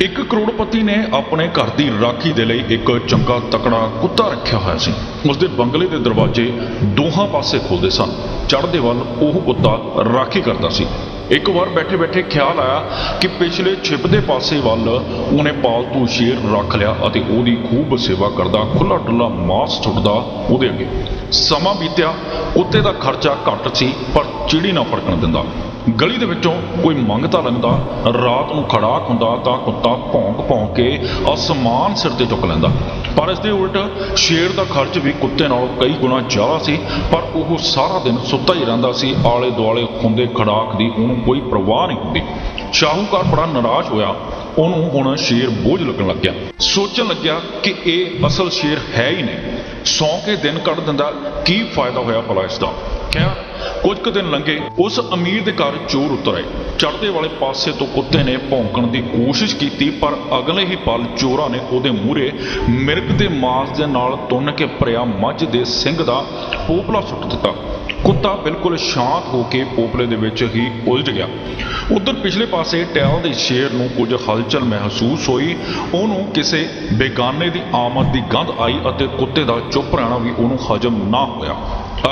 ਇੱਕ ਕਰੋੜਪਤੀ ਨੇ ਆਪਣੇ ਘਰ ਦੀ ਰਾਖੀ ਦੇ ਲਈ ਇੱਕ ਚੰਗਾ ਤਕੜਾ ਕੁੱਤਾ ਰੱਖਿਆ ਹੋਇਆ ਸੀ। ਉਸਦੇ ਬੰਗਲੇ ਦੇ ਦਰਵਾਜ਼ੇ ਦੋਹਾਂ ਪਾਸੇ ਖੁੱਲਦੇ ਸਨ। ਚੜ੍ਹਦੇ ਵੱਲ ਉਹ ਕੁੱਤਾ ਰਾਖੀ ਕਰਦਾ ਸੀ। ਇੱਕ ਵਾਰ ਬੈਠੇ ਬੈਠੇ ਖਿਆਲ ਆਇਆ ਕਿ ਪਿਛਲੇ ਛਿਪਦੇ ਪਾਸੇ ਵੱਲ ਉਹਨੇ ਪਾਲਤੂ ਸ਼ੇਰ ਰੱਖ ਲਿਆ ਅਤੇ ਉਹਦੀ ਖੂਬ ਸੇਵਾ ਕਰਦਾ ਖੁੱਲਾ ਡੁੱਲਾ ਮਾਸ ਛੁੱਟਦਾ ਉਹਦੇ ਅੱਗੇ। ਸਮਾਂ ਬੀਤਿਆ ਉੱਤੇ ਦਾ ਖਰਚਾ ਘੱਟ ਸੀ, ਪਰ ਚਿੜੀ ਨਾ ਫੜਕਣ ਦਿੰਦਾ। ਗਲੀ ਦੇ ਵਿੱਚੋਂ ਕੋਈ ਮੰਗਤਾ ਲੰਘਦਾ ਰਾਤ ਨੂੰ ਖੜਾਕ ਹੁੰਦਾ ਤਾਂ ਕੁੱਤਾ ਭੌਂਕ ਭੌਂਕ ਕੇ ਅਸਮਾਨ ਸਿਰ ਤੇ ਚੁੱਕ ਲੈਂਦਾ। ਪਰ ਇਸ ਦੇ ਉਲਟ ਸ਼ੇਰ ਦਾ ਖਰਚ ਵੀ ਕੁੱਤੇ ਨਾਲੋਂ ਕਈ ਗੁਣਾ ਜ਼ਿਆਦਾ ਸੀ, ਪਰ ਉਹ ਸਾਰਾ ਦਿਨ ਸੁੱਤਾ ਹੀ ਰਹਿੰਦਾ ਸੀ ਆਲੇ ਦੁਆਲੇ ਹੁੰਦੇ ਖੜਾਕ ਦੀ ਉਹਨੂੰ ਕੋਈ ਪਰਵਾਹ ਨਹੀਂ ਹੁੰਦੀ। ਸ਼ਾਹੂਕਾਰ ਬੜਾ ਨਾਰਾਜ਼ ਹੋਇਆ। ਉਹਨੂੰ ਹੁਣ ਸ਼ੇਰ ਬੋਝ ਲੱਗਣ ਲੱਗਿਆ ਸੋਚਣ ਲੱਗਿਆ ਕਿ ਇਹ ਅਸਲ ਸ਼ੇਰ ਹੈ ਹੀ ਨਹੀਂ। ਸੌਂ ਕੇ ਦਿਨ ਕੱਢ ਦਿੰਦਾ, ਕੀ ਫਾਇਦਾ ਹੋਇਆ ਭਲਾ ਇਸ ਦਾ ਕਿਹਾ ਕੁਝ ਕੁ ਦਿਨ ਲੰਘੇ, ਉਸ ਅਮੀਰ ਦੇ ਘਰ ਚੋਰ ਉਤਰ ਆਏ। ਚੜ੍ਹਦੇ ਵਾਲੇ ਪਾਸੇ ਤੋਂ ਕੁੱਤੇ ਨੇ ਭੌਂਕਣ ਦੀ ਕੋਸ਼ਿਸ਼ ਕੀਤੀ, ਪਰ ਅਗਲੇ ਹੀ ਪਲ ਚੋਰਾਂ ਨੇ ਉਹਦੇ ਮੂਹਰੇ ਮਿਰਗ ਦੇ ਮਾਸ ਦੇ ਨਾਲ ਤੁੰਨ ਕੇ ਭਰਿਆ ਮੱਝ ਦੇ ਸਿੰਘ ਦਾ ਪੋਪਲਾ ਸੁੱਟ ਦਿੱਤਾ। ਕੁੱਤਾ ਬਿਲਕੁਲ ਸ਼ਾਂਤ ਹੋ ਕੇ ਪੋਪਲੇ ਦੇ ਵਿੱਚ ਹੀ ਉਲਝ ਗਿਆ। ਉਧਰ ਪਿਛਲੇ ਪਾਸੇ ਟਹਿਲ ਦੇ ਸ਼ੇਰ ਨੂੰ ਕੁਝ ਹਲਚਲ ਮਹਿਸੂਸ ਹੋਈ। ਉਹਨੂੰ ਕਿਸੇ ਬੇਗਾਨੇ ਦੀ ਆਮਦ ਦੀ ਗੰਧ ਆਈ ਅਤੇ ਕੁੱਤੇ ਦਾ ਚੁੱਪ ਰਹਿਣਾ ਵੀ ਉਹਨੂੰ ਹਜਮ ਨਾ ਹੋਇਆ।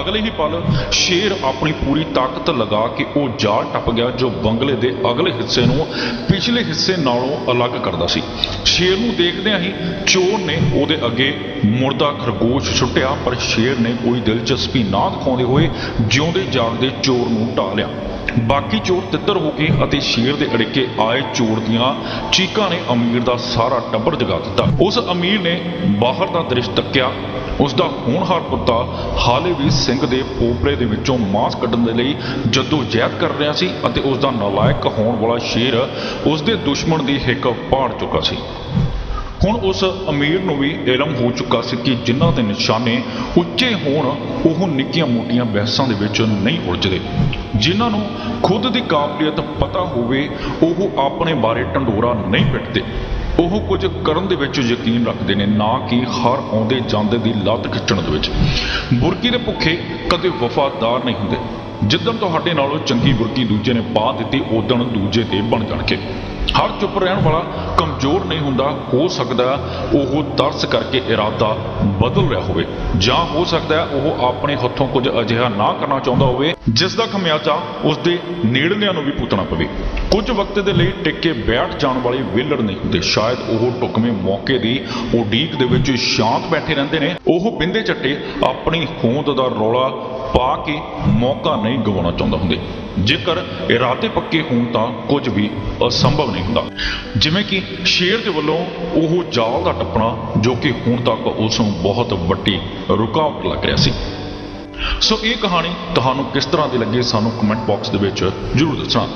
ਅਗਲੇ ਹੀ ਪਲ ਸ਼ੇਰ ਆਪਣੀ ਪੂਰੀ ਤਾਕਤ ਲਗਾ ਕੇ ਉਹ ਜਾਲ ਟੱਪ ਗਿਆ ਜੋ ਬੰਗਲੇ ਦੇ ਅਗਲੇ ਹਿੱਸੇ ਨੂੰ ਪਿਛਲੇ ਹਿੱਸੇ ਨਾਲੋਂ ਅਲੱਗ ਕਰਦਾ ਸੀ। ਸ਼ੇਰ ਨੂੰ ਦੇਖਦਿਆਂ ਹੀ ਚੋਰ ਨੇ ਉਹਦੇ ਅੱਗੇ ਮੁਰਦਾ ਖਰਗੋਸ਼ ਛੁੱਟਿਆ, ਪਰ ਸ਼ੇਰ ਨੇ ਕੋਈ ਦਿਲਚਸਪੀ ਨਾ ਦਿਖਾਉਂਦੇ ਹੋਏ ਜਿਉਂਦੇ ਜਾਗਦੇ ਚੋਰ ਨੂੰ ਢਾ ਲਿਆ। ਬਾਕੀ ਚੋਰ ਤਿੱਤਰ ਹੋ ਕੇ ਅਤੇ ਸ਼ੇਰ ਦੇ ਅੜਿੱਕੇ ਆਏ ਚੋਰ ਦੀਆਂ ਚੀਕਾਂ ਨੇ ਅਮੀਰ ਦਾ ਸਾਰਾ ਟੱਬਰ ਜਗਾ ਦਿੱਤਾ। ਉਸ ਅਮੀਰ ਨੇ ਬਾਹਰ ਦਾ ਦ੍ਰਿਸ਼ ਤੱਕਿਆ। ਉਸ ਦਾ ਹੋਣਹਾਰ ਪੁੱਤਾ ਹਾਲੇ ਵੀ ਸਿੰਘ ਦੇ ਪੋਪਲੇ ਦੇ ਵਿੱਚੋਂ ਮਾਸ ਕੱਢਣ ਦੇ ਲਈ ਜਦੋਂ ਜਹਿਦ ਕਰ ਰਿਹਾ ਸੀ ਅਤੇ ਉਸ ਦਾ ਨਾਲਾਇਕ ਹੋਣ ਵਾਲਾ ਸ਼ੇਰ ਉਸ ਦੇ ਦੁਸ਼ਮਣ ਦੀ ਹਿੱਕ ਪਾੜ ਚੁੱਕਾ ਸੀ। ਹੁਣ ਉਸ ਅਮੀਰ ਨੂੰ ਵੀ ਇਲਮ ਹੋ ਚੁੱਕਾ ਸੀ ਕਿ ਜਿਨ੍ਹਾਂ ਦੇ ਨਿਸ਼ਾਨੇ ਉੱਚੇ ਹੋਣ, ਉਹ ਨਿੱਕੀਆਂ-ਮੋਟੀਆਂ ਬਹਿਸਾਂ ਦੇ ਵਿੱਚ ਨਹੀਂ ਉਲਝਦੇ। ਜਿਨ੍ਹਾਂ ਨੂੰ ਖੁਦ ਦੀ ਕਾਬਲੀਅਤ ਪਤਾ ਹੋਵੇ, ਉਹ ਆਪਣੇ ਬਾਰੇ ਢੰਡੋਰਾ ਨਹੀਂ ਪਿੱਟਦੇ। ਉਹ ਕੁਝ ਕਰਨ ਦੇ ਵਿੱਚ ਯਕੀਨ ਰੱਖਦੇ ਨੇ, ਨਾ ਕਿ ਹਰ ਆਉਂਦੇ ਜਾਂਦੇ ਦੀ ਲੱਤ ਖਿੱਚਣ ਦੇ ਵਿੱਚ। ਬੁਰਕੀ ਦੇ ਭੁੱਖੇ ਕਦੇ ਵਫਾਦਾਰ ਨਹੀਂ ਹੁੰਦੇ। ਜਿੱਦਣ ਤੁਹਾਡੇ ਨਾਲੋਂ ਚੰਗੀ ਬੁਰਕੀ ਦੂਜੇ ਨੇ ਪਾ ਦਿੱਤੀ ਉਦਣ ਦੂਜੇ ਤੇ ਬਣ ਜਾਣਗੇ। ਹਰ ਚੁੱਪ ਰਹਿਣ ਵਾਲਾ ਕਮਜ਼ੋਰ ਨਹੀਂ ਹੁੰਦਾ, ਹੋ ਸਕਦਾ ਉਹ ਤਰਸ ਕਰਕੇ ਇਰਾਦਾ ਬਦਲ ਰਿਹਾ ਹੋਵੇ, ਜਾਂ ਹੋ ਸਕਦਾ ਉਹ ਆਪਣੇ ਹੱਥੋਂ ਕੁਝ ਅਜਿਹਾ ਨਾ ਕਰਨਾ ਚਾਹੁੰਦਾ ਹੋਵੇ, ਜਿਸ ਦਾ ਖਮਿਆਜ਼ਾ ਉਸ ਦੇ ਨੇੜਲਿਆਂ ਨੂੰ ਵੀ ਭੁਗਤਣਾ ਪਵੇ। ਕੁਝ ਵਕਤ ਦੇ ਲਈ ਟਿਕ ਕੇ ਬੈਠ ਜਾਣ ਵਾਲੇ ਵਿਹਲੜ ਨਹੀਂ ਹੁੰਦੇ। ਸ਼ਾਇਦ ਉਹ ਢੁਕਵੇਂ ਮੌਕੇ ਦੀ ਉਡੀਕ ਦੇ ਵਿੱਚ ਸ਼ਾਂਤ ਬੈਠੇ ਰਹਿੰਦੇ ਨੇ। ਉਹ ਬਿੰਦੇ ਚੱਟੇ ਆਪਣੀ ਹੋਂਦ ਦਾ ਰੌਲਾ ਪਾ ਕੇ ਮੌਕਾ ਨਹੀਂ ਗਵਾਉਣਾ ਚਾਹੁੰਦਾ ਹੁੰਦੇ। ਜੇਕਰ ਇਰਾਦੇ ਪੱਕੇ ਹੋਣ ਤਾਂ ਕੁਝ ਵੀ ਅਸੰਭਵ ਨਹੀਂ ਹੁੰਦਾ। ਜਿਵੇਂ ਕਿ ਸ਼ੇਰ ਦੇ ਵੱਲੋਂ ਉਹ ਜਾਲ ਦਾ ਟੱਪਣਾ, ਜੋ ਕਿ ਹੁਣ ਤੱਕ ਉਸ ਨੂੰ ਬਹੁਤ ਵੱਡੀ ਰੁਕਾਵਟ ਲੱਗ ਰਿਹਾ ਸੀ। ਸੋ ਇਹ ਕਹਾਣੀ ਤੁਹਾਨੂੰ ਕਿਸ ਤਰ੍ਹਾਂ ਦੀ ਲੱਗੀ ਸਾਨੂੰ ਕਮੈਂਟ ਬਾਕਸ ਦੇ ਵਿੱਚ ਜਰੂਰ ਦੱਸਣਾ।